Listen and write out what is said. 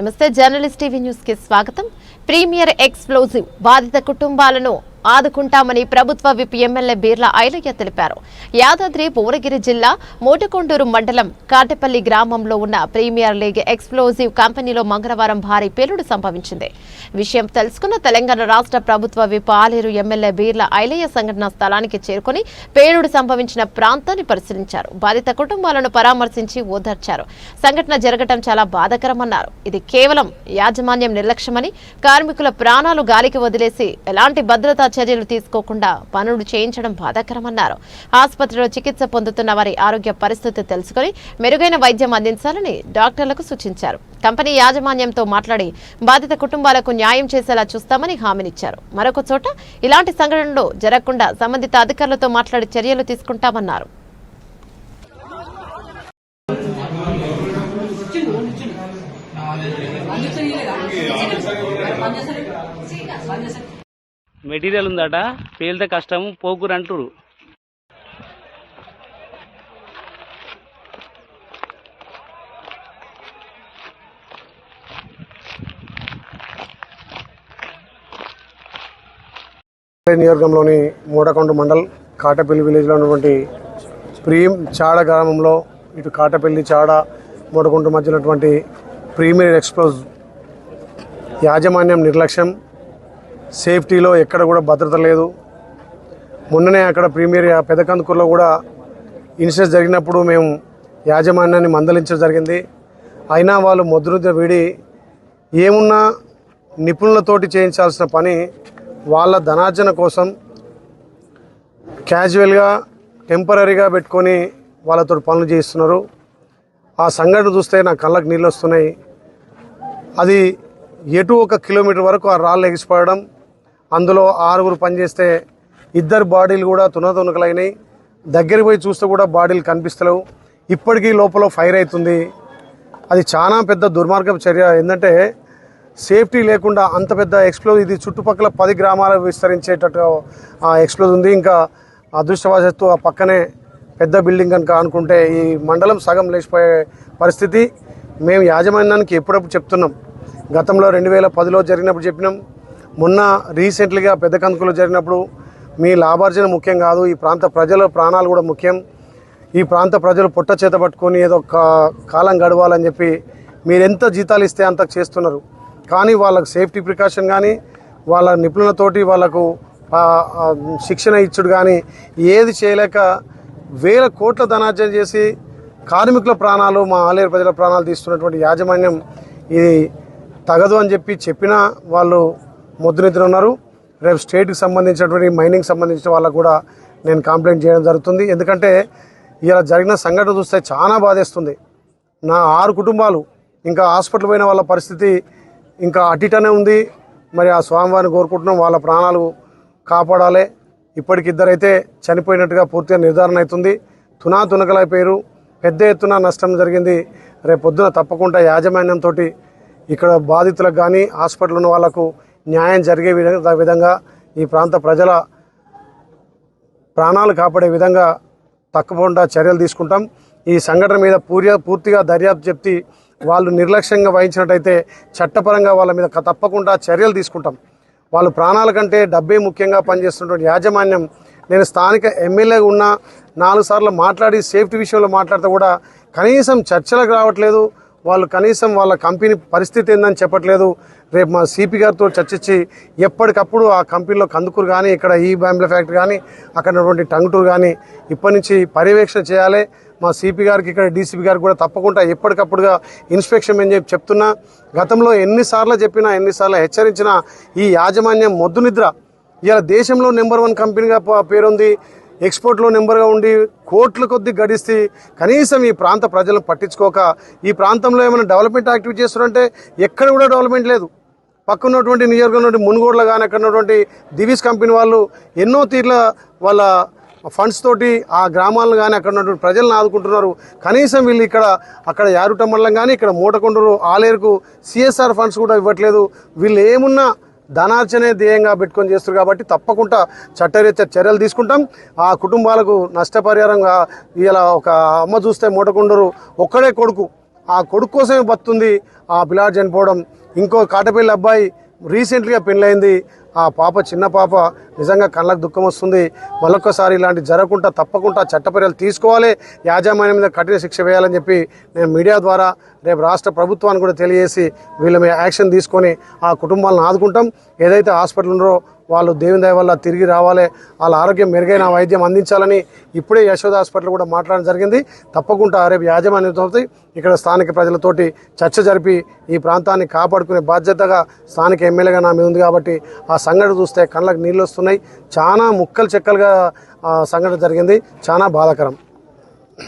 నమస్తే journalist TV న్యూస్కి స్వాగతం. ప్రీమియర్ ఎక్స్ప్లోజివ్ బాధిత కుటుంబాలను ఆదుకుంటామని ప్రభుత్వ విప్ ఎమ్మెల్యే బీర్ల ఐలయ్య తెలిపారు. యాదాద్రి భువనగిరి జిల్లా మోటకొండూరు మండలం కాటపల్లి గ్రామంలో ఉన్న ప్రీమియర్ లీగ్ ఎక్స్ప్లోజివ్ కంపెనీలో మంగళవారం భారీ పేలుడు సంభవించింది. విషయం తెలుసుకున్న తెలంగాణ రాష్ట్ర ప్రభుత్వ విప్ ఆలేరు ఎమ్మెల్యే బీర్ల ఐలయ్య సంఘటన స్థలానికి చేరుకుని పేలుడు సంభవించిన ప్రాంతాన్ని పరిశీలించారు. బాధిత కుటుంబాలను పరామర్శించి ఓదార్చారు. సంఘటన జరగటం చాలా బాధకరమన్నారు. ఇది కేవలం యాజమాన్యం నిర్లక్ష్యమని కార్మికుల ప్రాణాలు గాలికి వదిలేసి ఎలాంటి భద్రతా చర్యలు తీసుకోకుండా పనులు చేయించడం బాధాకరమన్నారు. ఆసుపత్రిలో చికిత్స పొందుతున్న వారి ఆరోగ్య పరిస్థితి తెలుసుకుని మెరుగైన వైద్యం అందించాలని డాక్టర్లకు సూచించారు. కంపెనీ యాజమాన్యంతో మాట్లాడి బాధిత కుటుంబాలకు న్యాయం చేసేలా చూస్తామని హామీనిచ్చారు. మరొక చోట ఇలాంటి సంఘటనలు జరగకుండా సంబంధిత అధికారులతో మాట్లాడి చర్యలు తీసుకుంటామన్నారు. మెటీరియల్ ఉందట పేలితే కష్టం పోకురు అంటురు నియోజకంలోని మూడకొండ మండల్ కాటపల్లి విలేజ్లో ఉన్నటువంటి ప్రీమ్ చాడ గ్రామంలో ఇటు కాటపల్లి చాడ మూడకొండ మధ్య ఉన్నటువంటి ప్రీమియర్ ఎక్స్ప్లోజ్ యాజమాన్యం నిర్లక్ష్యం. సేఫ్టీలో ఎక్కడ కూడా భద్రత లేదు. మొన్ననే అక్కడ ప్రీమియర్ పెదకందుకూరులో కూడా ఇన్సిడెంట్ జరిగినప్పుడు మేము యాజమాన్యాన్ని మందలించడం జరిగింది. అయినా వాళ్ళు మొద్దురుద్ద వీడి ఏమున్నా నిపుణులతోటి చేయించాల్సిన పని వాళ్ళ ధనార్జన కోసం క్యాజువల్గా టెంపరీగా పెట్టుకొని వాళ్ళతో పనులు చేయిస్తున్నారు. ఆ సంఘటన చూస్తే నా కళ్ళకు నీళ్ళు వస్తున్నాయి. అది ఎటు ఒక కిలోమీటర్ వరకు ఆ రాళ్ళు ఎగిసిపోయడం అందులో ఆరుగురు పనిచేస్తే ఇద్దరు బాడీలు కూడా తునతునకలైనాయి. దగ్గరికి పోయి చూస్తే కూడా బాడీలు కనిపిస్తలేవు. ఇప్పటికీ లోపల ఫైర్ అవుతుంది అది చాలా పెద్ద దుర్మార్గపు చర్య. ఏంటంటే సేఫ్టీ లేకుండా అంత పెద్ద ఎక్స్ప్లోజ్ ఇది చుట్టుపక్కల పది గ్రామాలు విస్తరించేటట్టు ఆ ఎక్స్ప్లోజ్ ఉంది. ఇంకా అదృష్టవశత్తు ఆ పక్కనే పెద్ద బిల్డింగ్ కనుక అనుకుంటే ఈ మండలం సగం లేచిపోయే పరిస్థితి. మేము యాజమాన్యానికి ఎప్పుడప్పుడు చెప్తున్నాం. గతంలో రెండు వేల పదిలో జరిగినప్పుడు చెప్పినాం. మొన్న రీసెంట్లీగా పెద్ద కందుకులో జరిగినప్పుడు మీ లాభార్జన ముఖ్యం కాదు ఈ ప్రాంత ప్రజల ప్రాణాలు కూడా ముఖ్యం. ఈ ప్రాంత ప్రజలు పుట్ట చేత పట్టుకొని ఏదో ఒక కాలం గడవాలని చెప్పి మీరు ఎంత జీతాలు ఇస్తే అంత చేస్తున్నారు. కానీ వాళ్ళకు సేఫ్టీ ప్రికాషన్ కానీ వాళ్ళ నిపుణులతోటి వాళ్ళకు శిక్షణ ఇచ్చుడు కానీ ఏది చేయలేక వేల కోట్ల ధనార్జన చేసి కార్మికుల ప్రాణాలు మా ఆలేరు ప్రజల ప్రాణాలు తీస్తున్నటువంటి యాజమాన్యం ఇది తగదు అని చెప్పి చెప్పినా వాళ్ళు ముద్దు ఉన్నారు. రేపు స్టేట్కి సంబంధించినటువంటి మైనింగ్ సంబంధించిన వాళ్ళకు కూడా నేను కంప్లైంట్ చేయడం జరుగుతుంది. ఎందుకంటే ఇలా జరిగిన సంఘటన చూస్తే చాలా బాధేస్తుంది. నా ఆరు కుటుంబాలు ఇంకా హాస్పిటల్ పోయిన వాళ్ళ పరిస్థితి ఇంకా అటిటనే ఉంది. మరి ఆ స్వామివారిని కోరుకుంటున్నాం వాళ్ళ ప్రాణాలు కాపాడాలి. ఇప్పటికిద్దరైతే చనిపోయినట్టుగా పూర్తిగా నిర్ధారణ అవుతుంది. తునా తునకలైపోయారు పెద్ద ఎత్తున నష్టం జరిగింది. రేపు పొద్దున తప్పకుండా యాజమాన్యంతో ఇక్కడ బాధితులకు కానీ హాస్పిటల్ ఉన్న వాళ్ళకు న్యాయం జరిగే విధంగా విధంగా ఈ ప్రాంత ప్రజల ప్రాణాలు కాపాడే విధంగా తప్పకుండా చర్యలు తీసుకుంటాం. ఈ సంఘటన మీద పూర్య పూర్తిగా దర్యాప్తు చెప్తి వాళ్ళు నిర్లక్ష్యంగా వహించినట్టయితే చట్టపరంగా వాళ్ళ మీద తప్పకుండా చర్యలు తీసుకుంటాం. వాళ్ళు ప్రాణాల కంటే డబ్బే ముఖ్యంగా పనిచేస్తున్నటువంటి యాజమాన్యం నేను స్థానిక ఎమ్మెల్యేగా ఉన్న నాలుగు సార్లు మాట్లాడి సేఫ్టీ విషయంలో మాట్లాడితే కూడా కనీసం చర్చలకు రావట్లేదు. వాళ్ళు కనీసం వాళ్ళ కంపెనీ పరిస్థితి ఏందని చెప్పట్లేదు. రేపు మా సిపి గారితో చర్చించి ఎప్పటికప్పుడు ఆ కంపెనీలో కందుకూరు కానీ ఇక్కడ ఈ బ్యాంబ్ల ఫ్యాక్టరీ కానీ అక్కడ ఉన్నటువంటి టంగుటూరు కానీ ఇప్పటి నుంచి పర్యవేక్షణ చేయాలి. మా సిపి గారికి ఇక్కడ డీసీపీ గారికి కూడా తప్పకుండా ఎప్పటికప్పుడుగా ఇన్స్పెక్షన్ అని చెప్పి చెప్తున్నా. గతంలో ఎన్నిసార్లు చెప్పినా ఎన్నిసార్లు హెచ్చరించినా ఈ యాజమాన్యం మొద్దు నిద్ర. ఇలా దేశంలో నెంబర్ వన్ కంపెనీగా పేరుంది. ఎక్స్పోర్ట్లో నెంబర్గా ఉండి కోట్ల కొద్ది గడిస్తే కనీసం ఈ ప్రాంత ప్రజలను పట్టించుకోక ఈ ప్రాంతంలో ఏమైనా డెవలప్మెంట్ యాక్టివిటీ చేస్తున్నారంటే ఎక్కడ కూడా డెవలప్మెంట్ లేదు. పక్కన ఉన్నటువంటి నియోజకవర్గం మునుగోడులో కానీ అక్కడ ఉన్నటువంటి దివీస్ కంపెనీ వాళ్ళు ఎన్నో తీర్ల వాళ్ళ ఫండ్స్ తోటి ఆ గ్రామాలను కానీ అక్కడ ఉన్నటువంటి ప్రజలను ఆదుకుంటున్నారు. కనీసం వీళ్ళు ఇక్కడ అక్కడ యారుట మండలం కానీ ఇక్కడ మూటకొండూరు ఆలేరుకు సిఎస్ఆర్ ఫండ్స్ కూడా ఇవ్వట్లేదు. వీళ్ళు ఏమున్నా ధనార్జనే ధ్యేయంగా పెట్టుకొని చేస్తారు కాబట్టి తప్పకుండా చట్టరీత్యా చర్యలు తీసుకుంటాం. ఆ కుటుంబాలకు నష్టపరిహారంగా ఇలా ఒక అమ్మ చూస్తే మూటకుండరు ఒక్కడే కొడుకు. ఆ కొడుకు కోసమే బతుంది ఆ పిల్లాడు చనిపోవడం. ఇంకో కాటపల్లి అబ్బాయి రీసెంట్గా పెళ్ళైంది ఆ పాప చిన్న పాప నిజంగా కళ్ళకు దుఃఖం వస్తుంది. మరొకసారి ఇలాంటి జరగకుండా తప్పకుండా చట్టపర్యాలు తీసుకోవాలి. యాజమాన్యం మీద కఠిన శిక్ష వేయాలని చెప్పి నేను మీడియా ద్వారా రేపు రాష్ట్ర ప్రభుత్వాన్ని కూడా తెలియజేసి వీళ్ళ మీద యాక్షన్ తీసుకొని ఆ కుటుంబాలను ఆదుకుంటాం. ఏదైతే హాస్పిటల్ ఉన్నారో వాళ్ళు దేవుని దయ వల్ల తిరిగి రావాలి. వాళ్ళ ఆరోగ్యం మెరుగైన వైద్యం అందించాలని ఇప్పుడే యశోద హాస్పిటల్ కూడా మాట్లాడడం జరిగింది. తప్పకుండా రేపు యాజమాన్యంతో ఇక్కడ స్థానిక ప్రజలతోటి చర్చ జరిపి ఈ ప్రాంతాన్ని కాపాడుకునే బాధ్యతగా స్థానిక ఎమ్మెల్యేగా నా మీద ఉంది కాబట్టి ఆ సంఘటన చూస్తే కళ్ళకు నీళ్ళు వస్తున్నాయి. చాలా ముక్కలు చెక్కలుగా సంఘటన జరిగింది. చాలా బాధాకరం.